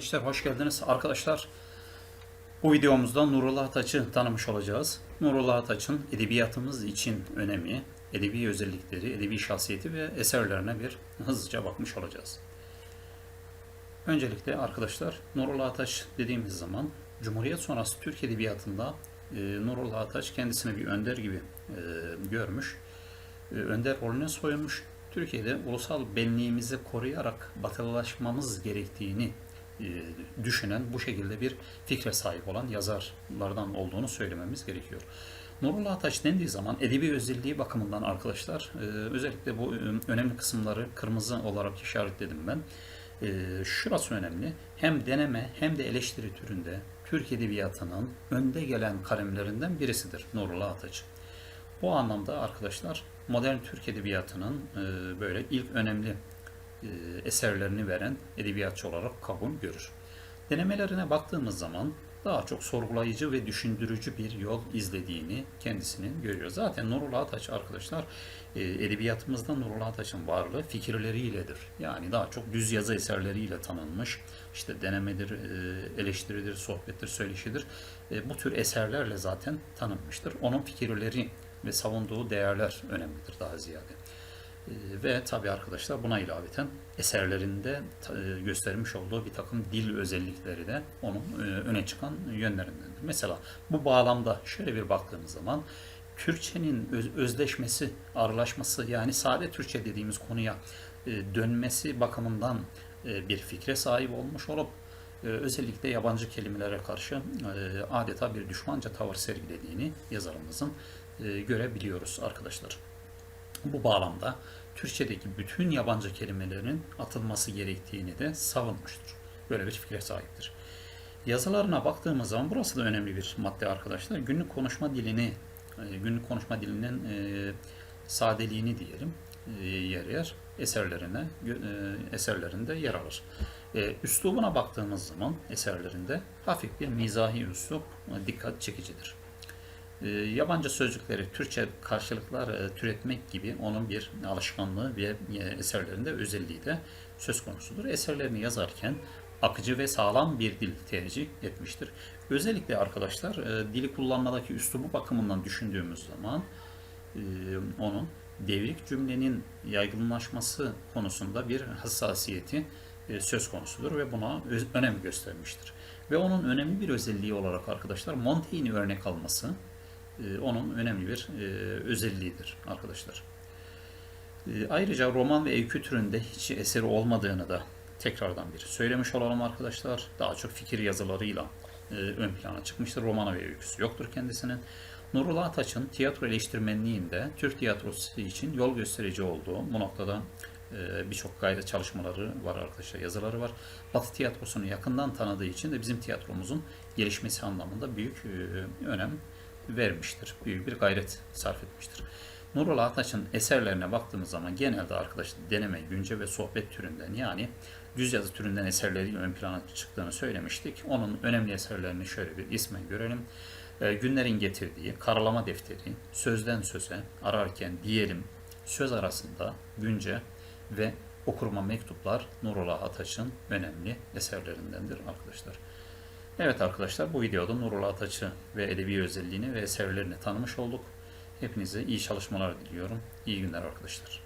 gençler hoş geldiniz. Arkadaşlar bu videomuzda Nurullah Ataç'ı tanımış olacağız. Nurullah Ataç'ın edebiyatımız için önemi, edebi özellikleri, edebi şahsiyeti ve eserlerine bir hızlıca bakmış olacağız. Öncelikle arkadaşlar Nurullah Ataç dediğimiz zaman Cumhuriyet sonrası Türk Edebiyatı'nda e, Nurullah Ataç kendisini bir önder gibi e, görmüş. E, önder rolüne soyunmuş. Türkiye'de ulusal benliğimizi koruyarak batılılaşmamız gerektiğini düşünen, bu şekilde bir fikre sahip olan yazarlardan olduğunu söylememiz gerekiyor. Nurullah Ataç dendiği zaman edebi özelliği bakımından arkadaşlar, e, özellikle bu e, önemli kısımları kırmızı olarak işaretledim ben. E, şurası önemli. Hem deneme hem de eleştiri türünde Türk Edebiyatı'nın önde gelen kalemlerinden birisidir Nurullah Ataç. Bu anlamda arkadaşlar modern Türk Edebiyatı'nın e, böyle ilk önemli e, eserlerini veren edebiyatçı olarak kabul görür. Denemelerine baktığımız zaman daha çok sorgulayıcı ve düşündürücü bir yol izlediğini kendisinin görüyor. Zaten Nurullah Ataç arkadaşlar e, edebiyatımızda Nurullah Ataç'ın varlığı fikirleriyledir. Yani daha çok düz yazı eserleriyle tanınmış. İşte denemedir, e, eleştiridir, sohbettir, söyleşidir. E, bu tür eserlerle zaten tanınmıştır. Onun fikirleri ve savunduğu değerler önemlidir daha ziyade. E, Ve tabi arkadaşlar buna ilaveten eserlerinde e, göstermiş olduğu bir takım dil özellikleri de onun e, öne çıkan yönlerindendir. Mesela bu bağlamda şöyle bir baktığımız zaman Türkçenin öz- özleşmesi, ağırlaşması yani sade Türkçe dediğimiz konuya e, dönmesi bakımından bir fikre sahip olmuş olup özellikle yabancı kelimelere karşı adeta bir düşmanca tavır sergilediğini yazarımızın görebiliyoruz arkadaşlar. Bu bağlamda Türkçedeki bütün yabancı kelimelerin atılması gerektiğini de savunmuştur. Böyle bir fikre sahiptir. Yazılarına baktığımız zaman burası da önemli bir madde arkadaşlar. Günlük konuşma dilini, e, günlük konuşma dilinin e, sadeliğini diyelim e, yer yer eserlerine e, eserlerinde yer alır. E, üslubuna baktığımız zaman eserlerinde hafif bir mizahi üslup e, dikkat çekicidir. E, yabancı sözcükleri Türkçe karşılıklar e, türetmek gibi onun bir alışkanlığı ve e, eserlerinde özelliği de söz konusudur. Eserlerini yazarken akıcı ve sağlam bir dil tercih etmiştir. Özellikle arkadaşlar e, dili kullanmadaki üslubu bakımından düşündüğümüz zaman onun devrik cümlenin yaygınlaşması konusunda bir hassasiyeti söz konusudur ve buna önem göstermiştir. Ve onun önemli bir özelliği olarak arkadaşlar Montaigne'i örnek alması e, onun önemli bir e, özelliğidir arkadaşlar. E, Ayrıca roman ve öykü türünde hiç eseri olmadığını da tekrardan bir söylemiş olalım arkadaşlar. Daha çok fikir yazılarıyla e, ön plana çıkmıştır. Romanı ve öyküsü yoktur kendisinin. Nurullah Ataç'ın tiyatro eleştirmenliğinde Türk tiyatrosu için yol gösterici olduğu bu noktada birçok gayret çalışmaları var arkadaşlar, yazıları var. Batı tiyatrosunu yakından tanıdığı için de bizim tiyatromuzun gelişmesi anlamında büyük önem vermiştir. Büyük bir gayret sarf etmiştir. Nurullah Ataç'ın eserlerine baktığımız zaman genelde arkadaşlar deneme, günce ve sohbet türünden yani düz yazı türünden eserleri ön plana çıktığını söylemiştik. Onun önemli eserlerini şöyle bir ismen görelim. Ee, Günlerin getirdiği karalama defteri, sözden söze, ararken diyelim, söz arasında, günce ve okurma mektuplar Nurullah Ataç'ın önemli eserlerindendir arkadaşlar. Evet arkadaşlar bu videoda Nurullah Ataç'ı ve edebi özelliğini ve eserlerini tanımış olduk. Hepinize iyi çalışmalar diliyorum. İyi günler arkadaşlar.